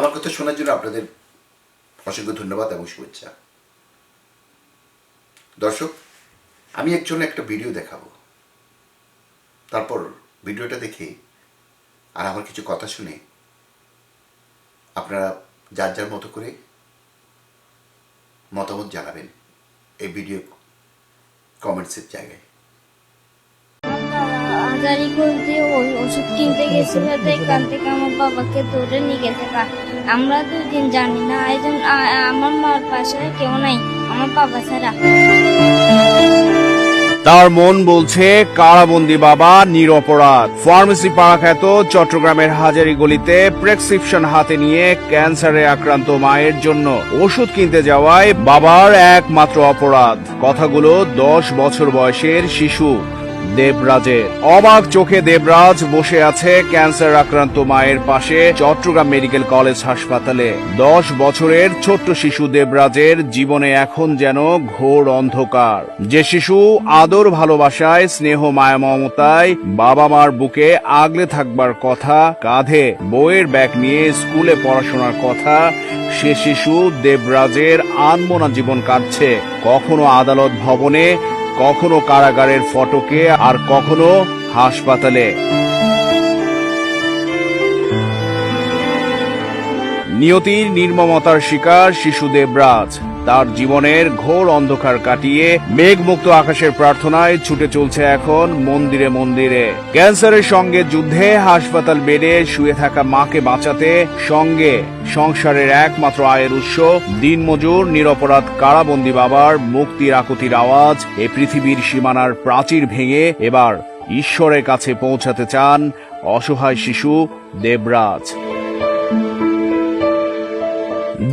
আমার কথা শোনার জন্য আপনাদের অসংখ্য ধন্যবাদ এবং শুভেচ্ছা। দর্শক, আমি একজন একটা ভিডিও দেখাবো। তারপর ভিডিওটা দেখে আর আমার কিছু কথা শুনে আপনারা যার যার মতো করে মতামত জানাবেন এই ভিডিও কমেন্টসের জায়গায় করতে ওই ওষুধ কিনতে গেছিল তো এখান থেকে আমার বাবাকে ধরে নিয়ে গেছে কা- আমরা দুদিন জানি না একজন আমার মার পাশে কেউ নাই আমার বাবা ছাড়া। তার মন বলছে কারাবন্দি বাবা নিরপরাধ। ফার্মেসি পাড়া খ্যাত চট্টগ্রামের হাজারি গলিতে প্রেসক্রিপশন হাতে নিয়ে ক্যান্সারে আক্রান্ত মায়ের জন্য ওষুধ কিনতে যাওয়ায় বাবার একমাত্র অপরাধ। কথাগুলো দশ বছর বয়সের শিশু। দেবরাজের অবাক চোখে দেবরাজ বসে আছে ক্যান্সার আক্রান্ত মায়ের পাশে চট্টগ্রাম মেডিকেল কলেজ হাসপাতালে। দশ বছরের ছোট্ট শিশু দেবরাজের জীবনে এখন যেন ঘোর অন্ধকার। যে শিশু আদর ভালোবাসায়, স্নেহ মায়া মমতায় বাবা মার বুকে আগলে থাকবার কথা, কাঁধে বইয়ের ব্যাগ নিয়ে স্কুলে পড়াশোনার কথা, সে শিশু দেবরাজের আনমনা জীবন কাটছে। কখনো আদালত ভবনে কখনো কারাগারের ফটকে আর কখনো হাসপাতালে। নিয়তির নির্মমতার শিকার শিশু দেবরাজ তার জীবনের ঘোর অন্ধকার কাটিয়ে মেঘমুক্ত আকাশের প্রার্থনায় ছুটে চলছে এখন মন্দিরে মন্দিরে। ক্যান্সারের সঙ্গে যুদ্ধে হাসপাতাল বেডে শুয়ে থাকা মাকে বাঁচাতে সঙ্গে সংসারের একমাত্র আয়ের উৎস দিনমজুর, নিরপরাধ কারাবন্দী বাবার মুক্তির আকুতির আওয়াজ এ পৃথিবীর সীমানার প্রাচীর ভেঙে এবার ঈশ্বরের কাছে পৌঁছাতে চান অসহায় শিশু দেবরাজ।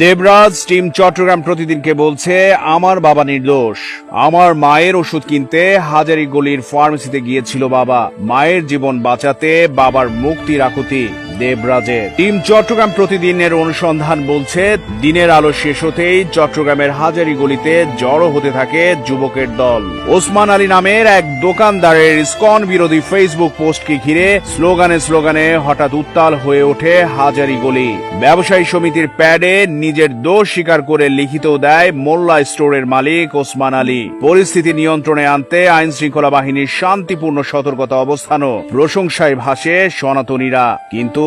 দেবরাজ, টিম চট্টগ্রাম প্রতিদিনকে বলছে, আমার বাবা নির্দোষ। আমার মায়ের ওষুধ কিনতে হাজারি গলির ফার্মেসিতে গিয়েছিল বাবা। মায়ের জীবন বাঁচাতে বাবার মুক্তির আকুতি দেবরাজের। টিম চট্টগ্রাম প্রতিদিনের অনুসন্ধান বলছে, দিনের আলো শেষ হতেই চট্টগ্রামের হাজারি গলিতে জড়ো হতে থাকে যুবকের দল। ওসমান আলী নামের এক দোকানদারের স্কন বিরোধী ফেসবুক পোস্টকে ঘিরে স্লোগানে স্লোগানে হঠাৎ উত্তাল হয়ে ওঠে হাজারি গলি। ব্যবসায়ী সমিতির প্যাডে নিজের দোষ স্বীকার করে লিখিত দেয় মোল্লা স্টোরের মালিক ওসমান আলী। পরিস্থিতি নিয়ন্ত্রণে আনতে আইন শৃঙ্খলা বাহিনীর শান্তিপূর্ণ সতর্কতা অবস্থানও প্রশংসায় ভাসে সনাতনীরা। কিন্তু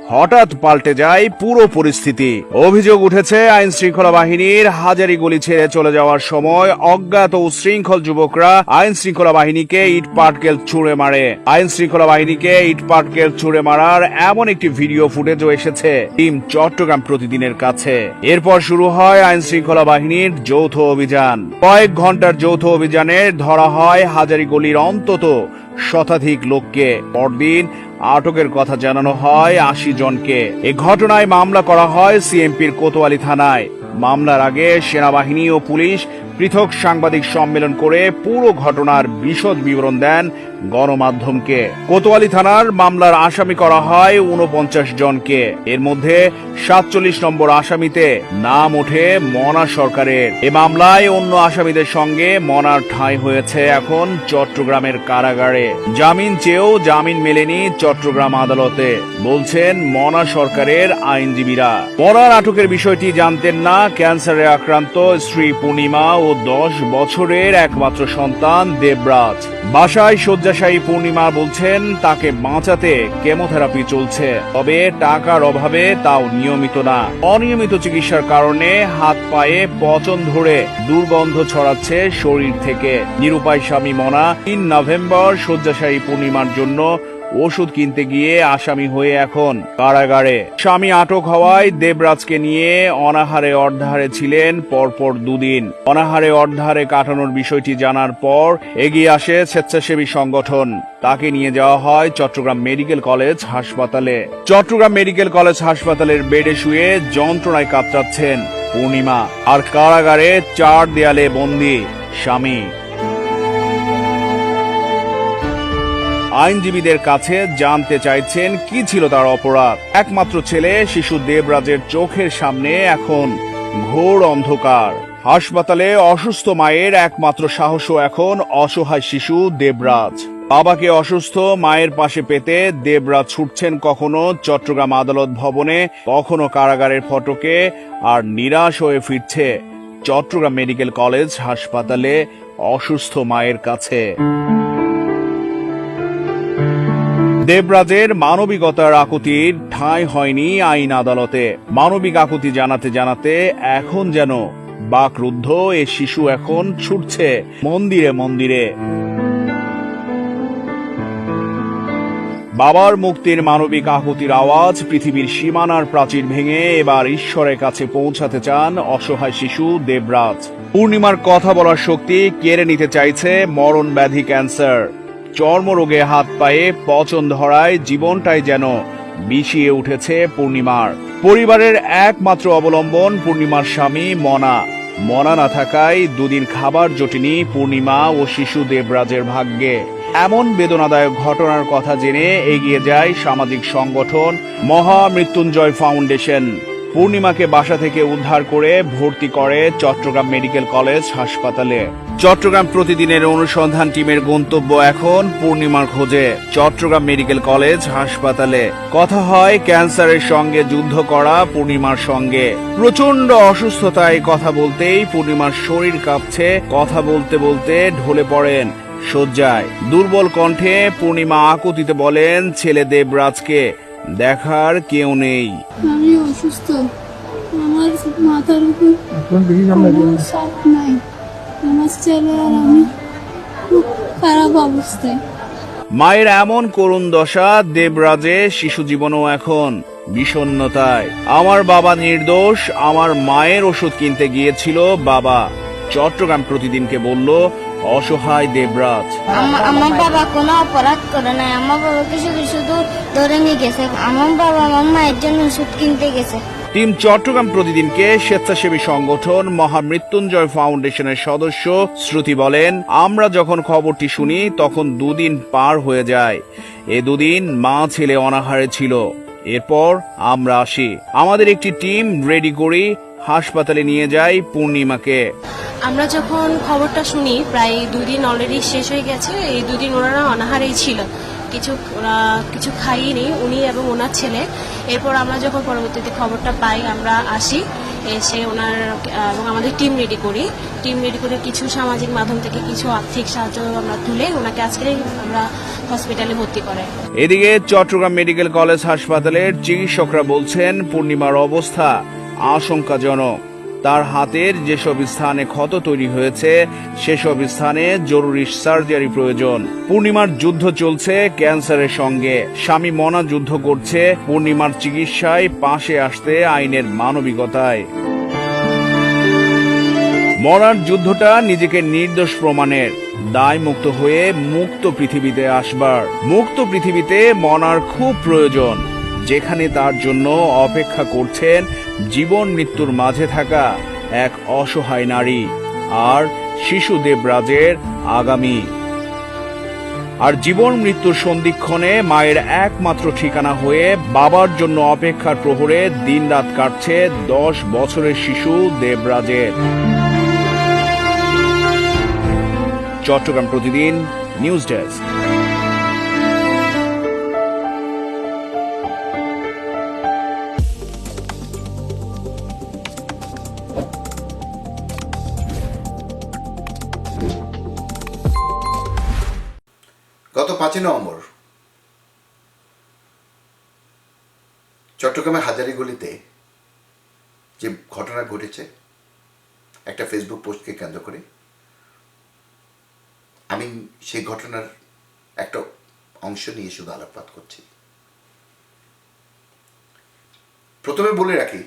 হঠাৎ পাল্টে যায় পুরো পরিস্থিতি। অভিযোগ উঠেছে আইন শৃঙ্খলা বাহিনীর হাজারি গলি ছেড়ে চলে যাওয়ার সময় অজ্ঞাত উশৃঙ্খল যুবকরা আইন শৃঙ্খলা বাহিনীকে ইট পাটকেল ছুঁড়ে মারে। আইন শৃঙ্খলা বাহিনীকে ইট পাটকেল ছুঁড়ে মারার এমন একটি ভিডিও ফুটেজও এসেছে টিম চট্টগ্রাম প্রতিদিনের কাছে। এরপর শুরু হয় আইন শৃঙ্খলা বাহিনীর যৌথ অভিযান। কয়েক ঘণ্টার যৌথ অভিযানে ধরা হয় হাজারি গলির অন্তত শতাধিক লোককে। পরদিন আটকের কথা জানানো হয় আশি জনকে এ ঘটনায় মামলা করা হয় সিএমপির কোতোয়ালি থানায়। মামলার আগে সেনাবাহিনী ও পুলিশ পৃথক সাংবাদিক সম্মেলন করে পুরো ঘটনার বিশদ বিবরণ দেন গণমাধ্যমকে। কোতোয়ালি থানার মামলার আসামি করা হয় উনপঞ্চাশ জনকে। এর মধ্যে সাতচল্লিশ নম্বর আসামিতে নাম ওঠে মনা সরকারের। এ মামলায় অন্য আসামিদের সঙ্গে মনার ঠাঁই হয়েছে এখন চট্টগ্রামের কারাগারে। জামিন চেয়েও জামিন মেলেনি চট্টগ্রাম আদালতে, বলছেন মনা সরকারের আইনজীবীরা। মনার আটকের বিষয়টি জানতেন না ক্যান্সারে আক্রান্ত স্ত্রী পূর্ণিমা ও দশ বছরের একমাত্র সন্তান দেবরাজ। বাসায় শয্যাশায়ী পূর্ণিমা বলছেন, তাকে বাঁচাতে কেমোথেরাপি চলছে, তবে টাকার অভাবে তাও নিয়মিত না। অনিয়মিত চিকিৎসার কারণে হাত পায়ে পচন ধরে দুর্গন্ধ ছড়াচ্ছে শরীর থেকে। নিরুপায় স্বামী মনা, তিন নভেম্বর শয্যাশায়ী পূর্ণিমার জন্য ওষুধ কিনতে গিয়ে আসামি হয়ে এখন কারাগারে। স্বামী আটক হওয়ায় দেবরাজকে নিয়ে অনাহারে অর্ধারে ছিলেন পরপর দুদিন। অনাহারে অর্ধারে কাটানোর বিষয়টি জানার পর এগিয়ে আসে স্বেচ্ছাসেবী সংগঠন। তাকে নিয়ে যাওয়া হয় চট্টগ্রাম মেডিকেল কলেজ হাসপাতালে। চট্টগ্রাম মেডিকেল কলেজ হাসপাতালের বেডে শুয়ে যন্ত্রণায় কাতরাচ্ছেন পূর্ণিমা। আর কারাগারে চার দেয়ালে বন্দি স্বামী। আইনজীবীদের কাছে জানতে চাইছেন কি ছিল তার অপরাধ। একমাত্র ছেলে, শিশু দেবরাজের চোখের সামনে এখন ঘোর অন্ধকার। হাসপাতালে অসুস্থ মায়ের একমাত্র সাহসও এখন অসহায় শিশু দেবরাজ। বাবাকে অসুস্থ মায়ের পাশে পেতে দেবরাজ ছুটছেন কখনো চট্টগ্রাম আদালত ভবনে, কখনো কারাগারের ফটকে, আর নিরাশ হয়ে ফিরছে চট্টগ্রাম মেডিকেল কলেজ হাসপাতালে অসুস্থ মায়ের কাছে। দেবরাজের মানবিকতার আকুতির ঠাঁই হয়নি আইন আদালতে। মানবিক আকুতি জানাতে জানাতে এখন যেন বাকরুদ্ধ এ শিশু এখন ছুটছে মন্দিরে মন্দিরে। বাবার মুক্তির মানবিক আকুতির আওয়াজ পৃথিবীর সীমানার প্রাচীর ভেঙে এবার ঈশ্বরের কাছে পৌঁছাতে চান অসহায় শিশু দেবরাজ। পূর্ণিমার কথা বলার শক্তি কেড়ে নিতে চাইছে মরণ ব্যাধি ক্যান্সার। চর্মরোগে হাত পায়ে, পচন ধরায় জীবনটাই যেন বিষিয়ে উঠেছে পূর্ণিমার। পরিবারের একমাত্র অবলম্বন পূর্ণিমার স্বামী মনা। মনা না থাকায় দুদিন খাবার জোটেনি পূর্ণিমা ও শিশু দেবরাজের ভাগ্যে। এমন বেদনাদায়ক ঘটনার কথা জেনে এগিয়ে যায় সামাজিক সংগঠন মহা মৃত্যুঞ্জয় ফাউন্ডেশন। পূর্ণিমাকে বাসা থেকে উদ্ধার করে ভর্তি করে চট্টগ্রাম মেডিকেল কলেজ হাসপাতালে। চট্টগ্রাম প্রতিদিনের অনুসন্ধান টিমের গন্তব্য এখন পূর্ণিমার খোঁজে। চট্টগ্রাম মেডিকেল কলেজ হাসপাতালে। কথা হয় ক্যান্সারের সঙ্গে যুদ্ধ করা পূর্ণিমার সঙ্গে। প্রচণ্ড অসুস্থতায় কথা বলতেই পূর্ণিমার শরীর কাঁপছে, কথা বলতে বলতে ঢলে পড়েন শয্যায়। দুর্বল কণ্ঠে পূর্ণিমা আকুতিতে বলেন ছেলে দেবরাজকে। দেখার কেউ নেই। আমি অসুস্থ। আমার মাথার উপর নাই। আমার ছেলে আর আমি খুব খারাপ অবস্থায়। মায়ের এমন করুণ দশা দেবরাজে শিশু জীবনও এখন বিষণ্ণতায়। আমার বাবা নির্দোষ আমার মায়ের ওষুধ কিনতে গিয়েছিল বাবা। চট্টগ্রাম প্রতিদিনকে বলল অসহায় দেবরাজ। আমার বাবা কোনো অপরাধ করে নাই। আমার বাবাকে শুধু শুধু ধরে নিয়ে গেছে। আমার বাবা আমার মায়ের জন্য ওষুধ কিনতে গেছে। টিম চট্টগ্রাম প্রতিদিনকে স্বেচ্ছাসেবী সংগঠন মহামৃত্যুঞ্জয় ফাউন্ডেশনের সদস্য শ্রুতি বলেন আমরা যখন খবরটি শুনি তখন দুদিন পার হয়ে যায়। এ দুদিন মা ছেলে অনাহারে ছিল। এরপর আমরা আসি। আমাদের একটি টিম রেডি করি হাসপাতালে নিয়ে যাই পূর্ণিমাকে। আমরা যখন খবরটা শুনি প্রায় দুই দিন অলরেডি শেষ হয়ে গেছে এই দুদিন ওনারা অনাহারেই ছিল। কিছু কিছু খাইনি উনি এবং ওনার ছেলে। এরপর আমরা যখন পরবর্তীতে খবরটা পাই আমরা আসি এসে ওনার এবং আমাদের টিম রেডি করি। টিম রেডি করে কিছু সামাজিক মাধ্যম থেকে কিছু আর্থিক সাহায্য আমরা তুলে ওনাকে আজকে আমরা হসপিটালে ভর্তি করাই। এদিকে চট্টগ্রাম মেডিকেল কলেজ হাসপাতালের চিকিৎসকরা বলছেন পূর্ণিমার অবস্থা। আশঙ্কাজনক। তার হাতের যেসব স্থানে ক্ষত তৈরি হয়েছে, সেসব স্থানে জরুরি সার্জারি প্রয়োজন। পূর্ণিমার যুদ্ধ চলছে ক্যান্সারের সঙ্গে। স্বামী মনা যুদ্ধ করছে, পূর্ণিমার চিকিৎসায় পাশে আসতে আইনের মানবিকতায়। মরার যুদ্ধটা নিজেকে নির্দোষ প্রমাণের। দায় মুক্ত হয়ে মুক্ত পৃথিবীতে আসবার। মুক্ত পৃথিবীতে মনার খুব প্রয়োজন। যেখানে তার জন্য অপেক্ষা করছেন জীবন মৃত্যুর মাঝে থাকা এক অসহায় নারী আর শিশু দেবরাজের আগামী। আর জীবন মৃত্যুর সন্ধিক্ষণে মায়ের একমাত্র ঠিকানা হয়ে বাবার জন্য অপেক্ষার প্রহরে দিনরাত কাটছে দশ বছরের শিশু দেবরাজের। চট্টগ্রাম প্রতিদিন নিউজ ডেস্ক। গত পাঁচই নভেম্বর চট্টগ্রামের হাজারিগলিতে যে ঘটনা ঘটেছে, একটা ফেসবুক পোস্টকে কেন্দ্র করে, আমি সেই ঘটনার একটা অংশ নিয়ে শুধু আলোকপাত করছি। প্রথমে বলে রাখি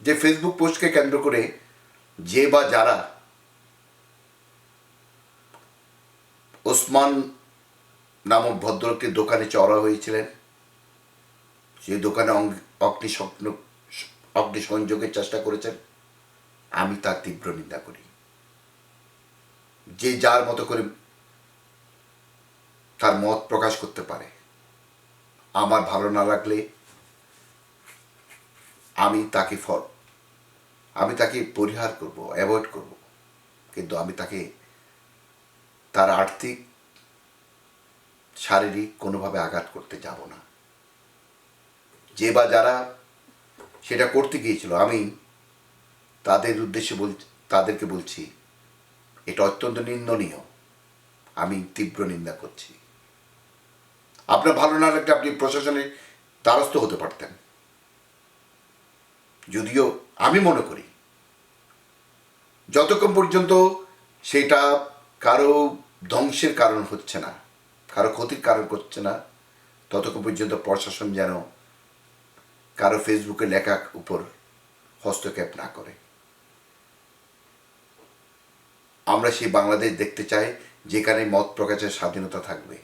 যে ফেসবুক পোস্টকে কেন্দ্র করে যে বা যারা ওসমান নামক ভদ্রলোকের দোকানে চড়া হয়েছিলেন। সেই দোকানে অং- অগ্নিসংযোগ অগ্নিসংযোগের চেষ্টা করেছেন। আমি তার তীব্র নিন্দা করি। যে যার মতো করে তার মত প্রকাশ করতে পারে। আমার ভালো না লাগলে আমি তাকে ফল, আমি তাকে পরিহার করব, অ্যাভয়েড করব। কিন্তু আমি তাকে, তার আর্থিক শারীরিক কোনোভাবে আঘাত করতে যাব না। যে বা যারা সেটা করতে গিয়েছিল, আমি তাদের উদ্দেশ্যে বল, তাদেরকে বলছি, এটা অত্যন্ত নিন্দনীয়। আমি তীব্র নিন্দা করছি। আপনার ভালো না লাগলে আপনি প্রশাসনের দ্বারস্থ হতে পারতেন। যদিও আমি মনে করি, যতক্ষণ পর্যন্ত সেটা কারও ধ্বংসের কারণ হচ্ছে না কারও ক্ষতির কারণ করছে না। ততক্ষণ পর্যন্ত প্রশাসন যেন কারও ফেসবুকে লেখা উপর হস্তক্ষেপ না করে। আমরা সেই বাংলাদেশ দেখতে চাই, যেখানে মত প্রকাশের স্বাধীনতা থাকবে।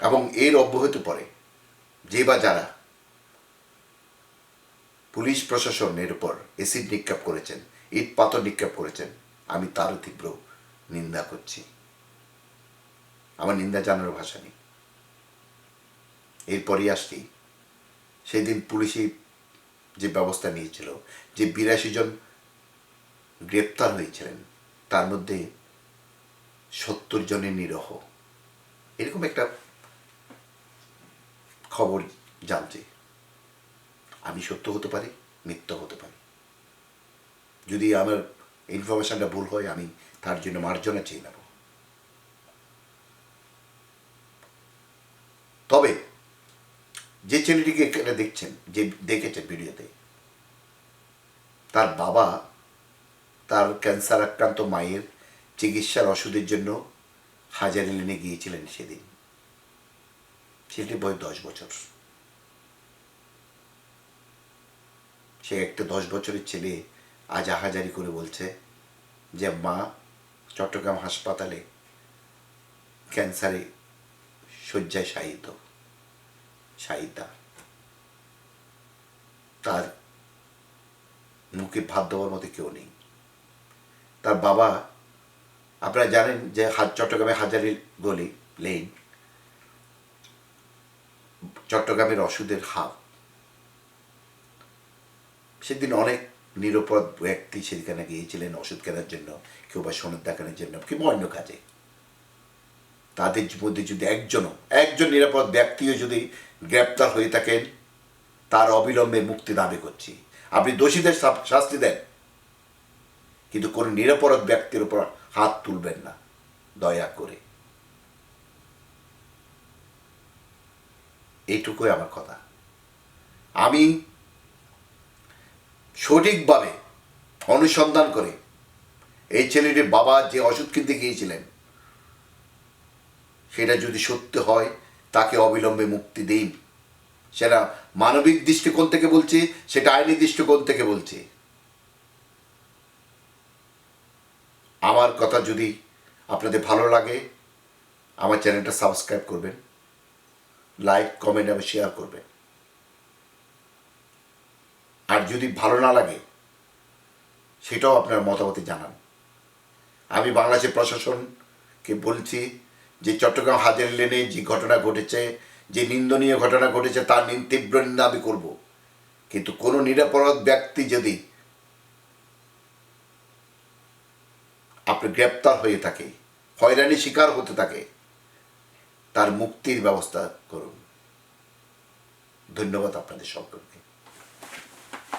এবং এর অব্যাহত পরে যে বা যারা পুলিশ প্রশাসনের উপর এসিড নিক্ষেপ করেছেন, ইট পাথর নিক্ষেপ করেছেন আমি তারও তীব্র নিন্দা করছি। আমার নিন্দা জানার ভাষা নেই। এরপরই আসছি। সেই দিন পুলিশই যে ব্যবস্থা নিয়েছিল, যে বিরাশি জন গ্রেপ্তার হয়েছিলেন, তার মধ্যে সত্তর জনের নিরহ। এরকম একটা খবর জানছি। আমি সত্য হতে পারি, মিথ্যা হতে পারি। যদি আমার ইনফরমেশনটা ভুল হয়, আমি তার জন্য মার্জনা চেয়ে নেব। তবে, যে ছেলেটিকে এখানে দেখছেন, যে দেখেছেন ভিডিওতে, তার বাবা তার ক্যান্সার আক্রান্ত মায়ের চিকিৎসার ওষুধের জন্য হাজারি লেনে গিয়েছিলেন সেদিন। ছেলেটির বয়স দশ বছর। সে একটা দশ বছরের ছেলে আজ আহাজারি করে বলছে যে মা চট্টগ্রাম হাসপাতালে ক্যান্সারে শয্যায় শায়িত, শায়িতা। তার মুখে ভাত দেওয়ার মতো কেউ নেই। তার বাবা, আপনারা জানেন যে চট্টগ্রামে হাজারি গলি লেন চট্টগ্রামের ওষুধের হাব। সেদিন অনেক নিরাপদ ব্যক্তি সেখানে গিয়েছিলেন ওষুধ কেনার জন্য কেউ বা সোনার দেখানোর জন্য কিংবা অন্য কাজে। তাদের মধ্যে যদি একজনও, একজন নিরাপদ ব্যক্তিও যদি গ্রেপ্তার হয়ে থাকেন, তার অবিলম্বে মুক্তি দাবি করছি। আপনি দোষীদের শাস্তি দেন। কিন্তু কোনো নিরাপরাধ ব্যক্তির উপর হাত তুলবেন না, দয়া করে। এইটুকুই আমার কথা। আমি সঠিকভাবে অনুসন্ধান করে। এই ছেলেটির বাবা যে ওষুধ কিনতে গিয়েছিলেন, সেটা যদি সত্য হয়, তাকে অবিলম্বে মুক্তি দিন। সেটা মানবিক দৃষ্টিকোণ থেকে বলছি, সেটা আইনি দৃষ্টিকোণ থেকে বলছি। আমার কথা যদি আপনাদের ভালো লাগে, আমার চ্যানেলটা সাবস্ক্রাইব করবেন, লাইক, কমেন্ট এবং শেয়ার করবেন। আর যদি ভালো না লাগে, সেটাও আপনার মতামতে জানান। আমি বাংলাদেশের প্রশাসনকে বলছি যে চট্টগ্রাম হাজার লেনে যে ঘটনা ঘটেছে, যে নিন্দনীয় ঘটনা ঘটেছে, তার তীব্র নিন্দা আমি করব। কিন্তু কোনো নিরাপরাধ ব্যক্তি যদি আপনি গ্রেপ্তার হয়ে থাকে হয়রানি শিকার হতে থাকে, তার মুক্তির ব্যবস্থা করুন। ধন্যবাদ আপনাদের সকলকে।